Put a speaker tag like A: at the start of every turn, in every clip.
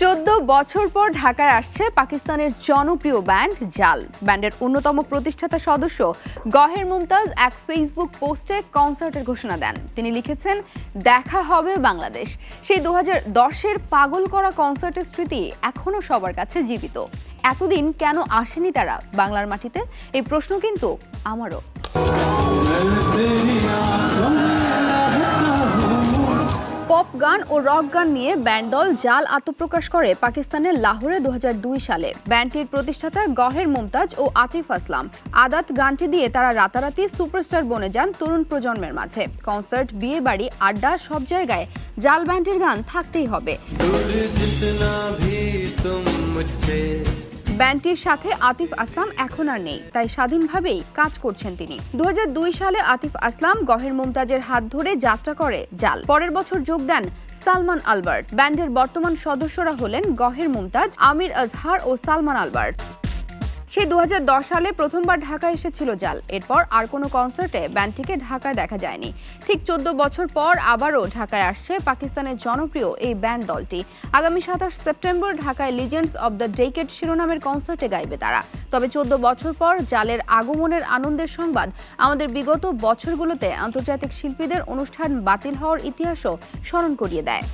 A: চোদ্দ বছর পর ঢাকায় আসছে পাকিস্তানের জনপ্রিয় ব্যান্ড জাল। ব্যান্ডের অন্যতম প্রতিষ্ঠাতা সদস্য গহের মুমতাজ এক ফেসবুক পোস্টে কনসার্টের ঘোষণা দেন। তিনি লিখেছেন, দেখা হবে বাংলাদেশ। সেই দু হাজার দশের পাগল করা কনসার্টের স্মৃতি এখনও সবার কাছে জীবিত। এতদিন কেন আসেনি তারা বাংলার মাটিতে? এই প্রশ্ন কিন্তু আমারও। গান ও রক গান নিয়ে ব্যান্ড দল জাল আত্মপ্রকাশ করে পাকিস্তানের লাহোরে দুহাজার দুই সালে। ব্যান্ডটির প্রতিষ্ঠাতা গহের মুমতাজ ও আতিফ আসলাম। আদাত গানটি দিয়ে তারা রাতারাতি সুপারস্টার বনে যান তরুণ প্রজন্মের মাঝে। কনসার্ট, বিয়ে বাড়ি, আড্ডা সব জায়গায় জাল ব্যান্ডের গান থাকতেই হবে। ব্যান্ডটির সাথে আতিফ আসলাম এখন আর নেই। তাই স্বাধীনভাবেই কাজ করছেন তিনি। দু হাজার দুই সালে আতিফ আসলাম গহের মুমতাজের হাত ধরে যাত্রা করে জাল। পরের বছর যোগ দেন সালমান আলবার্ট। ব্যান্ডের বর্তমান সদস্যরা হলেন গহের মুমতাজ, আমির আজহার ও সালমান আলবার্ট। সেই দু হাজার দশ সালে প্রথমবার ঢাকা এসেছিল জাল। এরপর আর কোনো কনসার্টে ব্যান্ডটিকে ঢাকায় দেখা যায়নি। ঠিক চোদ্দ বছর পর আবারও ঢাকায় আসছে পাকিস্তানের জনপ্রিয় এই ব্যান্ড দলটি। আগামী সাতাশ সেপ্টেম্বর ঢাকায় লিজেন্ডস অব দ্য ডেকেট শিরোনামের কনসার্টে গাইবে তারা। তবে চোদ্দ বছর পর জালের আগমনের আনন্দের সংবাদ, আমাদের বিগত বছরগুলোতে আন্তর্জাতিক শিল্পীদের অনুষ্ঠান বাতিল হওয়ার ইতিহাসও স্মরণ করিয়ে দেয়।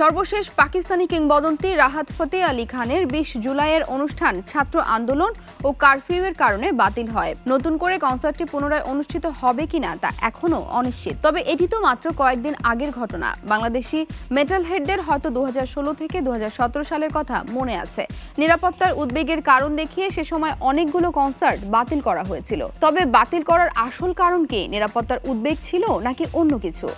A: সর্বশেষ পাকিস্তানি কিংবদন্তি রাহাত ফতে আলী খানের বিশ জুলাইয়ের অনুষ্ঠান ছাত্র আন্দোলন ও কারফিউয়ের কারণে বাতিল হয়। নতুন করে কনসার্টটি পুনরায় অনুষ্ঠিত হবে কিনা তা এখনও অনিশ্চিত। তবে এটি তো মাত্র কয়েকদিন আগের ঘটনা। বাংলাদেশি মেটাল হেডদের হয়তো দু হাজার ষোলো থেকে দু হাজার সতেরো সালের কথা মনে আছে। নিরাপত্তার উদ্বেগের কারণ দেখিয়ে সে সময় অনেকগুলো কনসার্ট বাতিল করা হয়েছিল। তবে বাতিল করার আসল কারণ কি? নিরাপত্তার উদ্বেগ ছিল নাকি অন্য কিছু?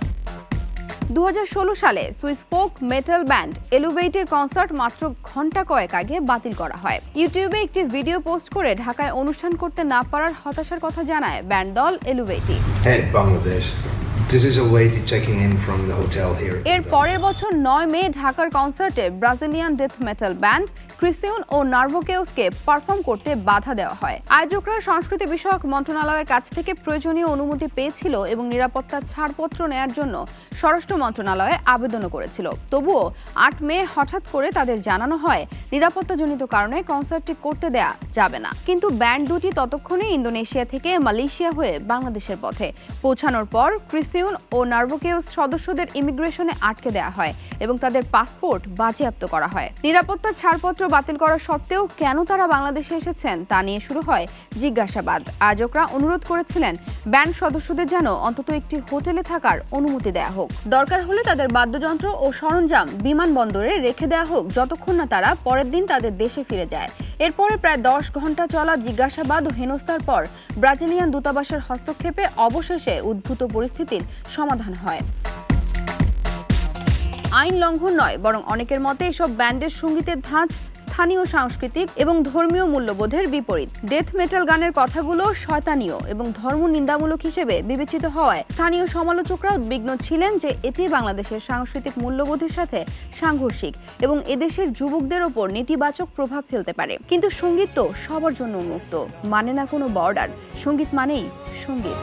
A: দু হাজার ষোলো সালে সুইস ফোক মেটাল ব্যান্ড এলুভেটের কনসার্ট মাত্র ঘণ্টা কয়েক আগে বাতিল করা হয় ইউটিউবে একটি ভিডিও পোস্ট করে ঢাকায় অনুষ্ঠান করতে না পারার হতাশার কথা জানায় ব্যান্ড দল এলুভেটি
B: Bangladesh. This is a lady checking in from the hotel here.
A: এর পরের বছর নয় মে ঢাকার কনসার্টে Brazilian death metal band Krisiun ও নার্ভোকেউসকে পারফর্ম করতে বাধা দেওয়া হয়। আয়োজকরা সংস্কৃতি বিষয়ক মন্ত্রণালয়ের কাছ থেকে প্রয়োজনীয় অনুমতি পেয়েছিল এবং নিরাপত্তার ছাড়পত্র নেয়ার জন্য স্বরাষ্ট্র মন্ত্রণালয়ে আবেদনও করেছিল। তবুও আট মে হঠাৎ করে তাদের জানানো হয়, নিরাপত্তাজনিত কারণে কনসার্টটি করতে দেয়া যাবে না। কিন্তু ব্যান্ড দুটি ততক্ষণে ইন্দোনেশিয়া থেকে মালয়েশিয়া হয়ে বাংলাদেশের পথে পৌঁছানোর পর ক্রিসিউন ও নার্ভোকেউস সদস্যদের ইমিগ্রেশনে আটকে দেওয়া হয় এবং তাদের পাসপোর্ট বাজেয়াপ্ত করা হয়। নিরাপত্তা ছাড়পত্র বাতিল করা সত্ত্বেও কেন তারা বাংলাদেশে এসেছেন তা নিয়ে শুরু হয় জিজ্ঞাসাবাদ। আয়োজকরা অনুরোধ করেছিলেন ব্যান্ড সদস্যদের যেন অন্তত একটি হোটেলে থাকার অনুমতি দেয়া হোক। দরকার হলে তাদের বাদ্যযন্ত্র ও সরঞ্জাম বিমানবন্দরে রেখে দেওয়া হোক, যতক্ষণ না তারা পরের দিন তাদের দেশে ফিরে যায়। এরপরে প্রায় দশ ঘণ্টা চলা জিজ্ঞাসাবাদ ও হেনস্থার পর ব্রাজিলিয়ান দূতাবাসের হস্তক্ষেপে অবশেষে উদ্ভূত পরিস্থিতির সমাধান হয়। আইন লঙ্ঘন নয়, বরং অনেকের মতে এসব ব্যান্ডের সঙ্গীতের ধাঁচ স্থানীয় সাংস্কৃতিক এবং ধর্মীয় মূল্যবোধের বিপরীত। ডেথ মেটাল গানের কথাগুলো শয়তানীয় এবং ধর্ম নিন্দামূলক হিসেবে বিবেচিত হওয়ায় স্থানীয় সমালোচকরা উদ্বিগ্ন ছিলেন যে এটি বাংলাদেশের সাংস্কৃতিক মূল্যবোধের সাথে সাংঘর্ষিক এবং এদেশের যুবকদের ওপর নেতিবাচক প্রভাব ফেলতে পারে। কিন্তু সংগীত তো সবার জন্য উন্মুক্ত মানে না কোনো বর্ডার সংগীত মানেই সংগীত।